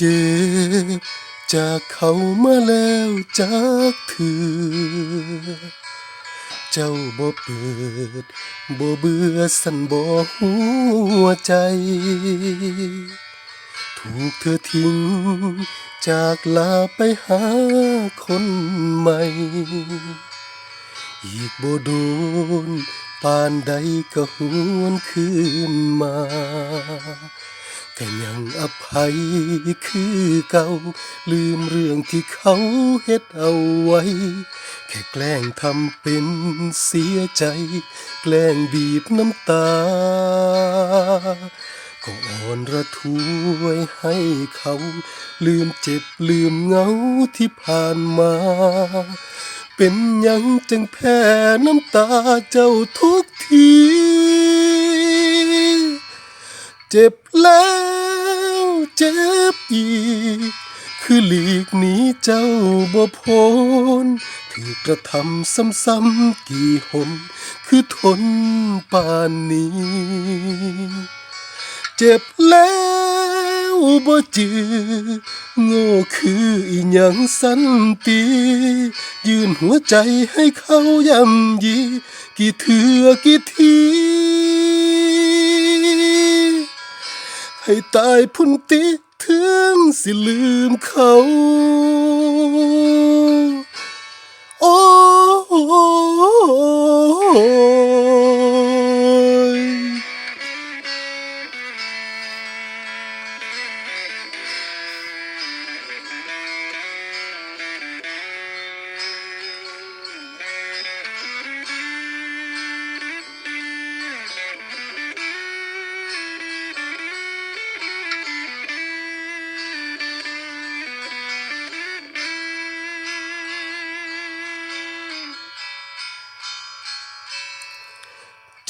เจ็บจากเขามาแล้วจากเถือเจ้าบ่เปิดบ่เบื่อสันบ่หัวใจ ถูกเธอทิ้ง จากลาไปหาคนใหม่ อีกบ่โดนปานใดก็หวนคืนมา ก็ยังอภัยคือเก่า ลืมเรื่องที่เขาเฮ็ดเอาไว้ แค่แกล้งทำเป็นเสียใจ แกล้งบีบน้ำตา ก็อ่อนระทวยให้เขา ลืมเจ็บลืมเหงาที่ผ่านมา เป็นยังจึงแพ้น้ำตาเจ้าทุกที เจ็บแล้ว เจ็บอีก คือหลีกหนีเจ้าบ่พ้นถือกระทำซ้ำๆกี่หน คือทนป่านนี้ เจ็บแล้วบ่จือโง่คืออีหยังสันติยืนหัวใจให้เขาย่ำยี กี่เถื่อกี่ที ให้ตายพุ่นติถึงสิลืมเขา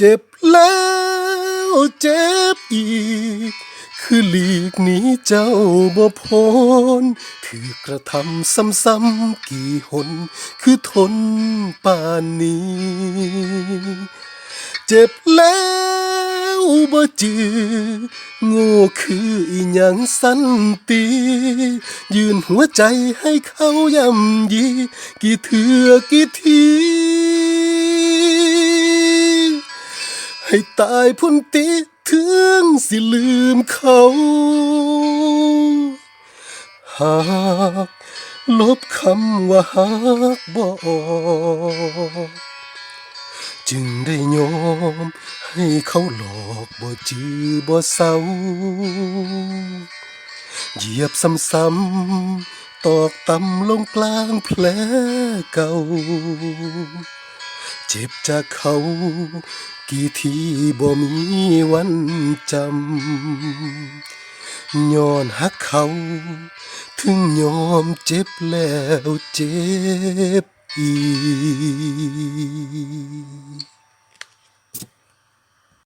เจ็บแล้วเจ็บอีก คือหลีกหนีเจ้าบ่พ้นถือกระทำซ้ำๆกี่หน คือทนป่านนี้ เจ็บแล้วบ่จือโง่คืออีหยังสันติยืนหัวใจให้เขาย่ำยี กี่เถื่อกี่ที ให้ตายพุ่นติถึงสิลืมเขา หากลบคำว่าหากบ่ออกจึงได้ยอมให้เขาหลอกบ่จือบ่เศร้าเหยียบซ้ำๆตอกต่ำลงกลางแผลเก่า เจ็บจากเขา กี่ทีบ่มีวันจำย้อนหักเขา ถึงยอมเจ็บแล้วเจ็บอีก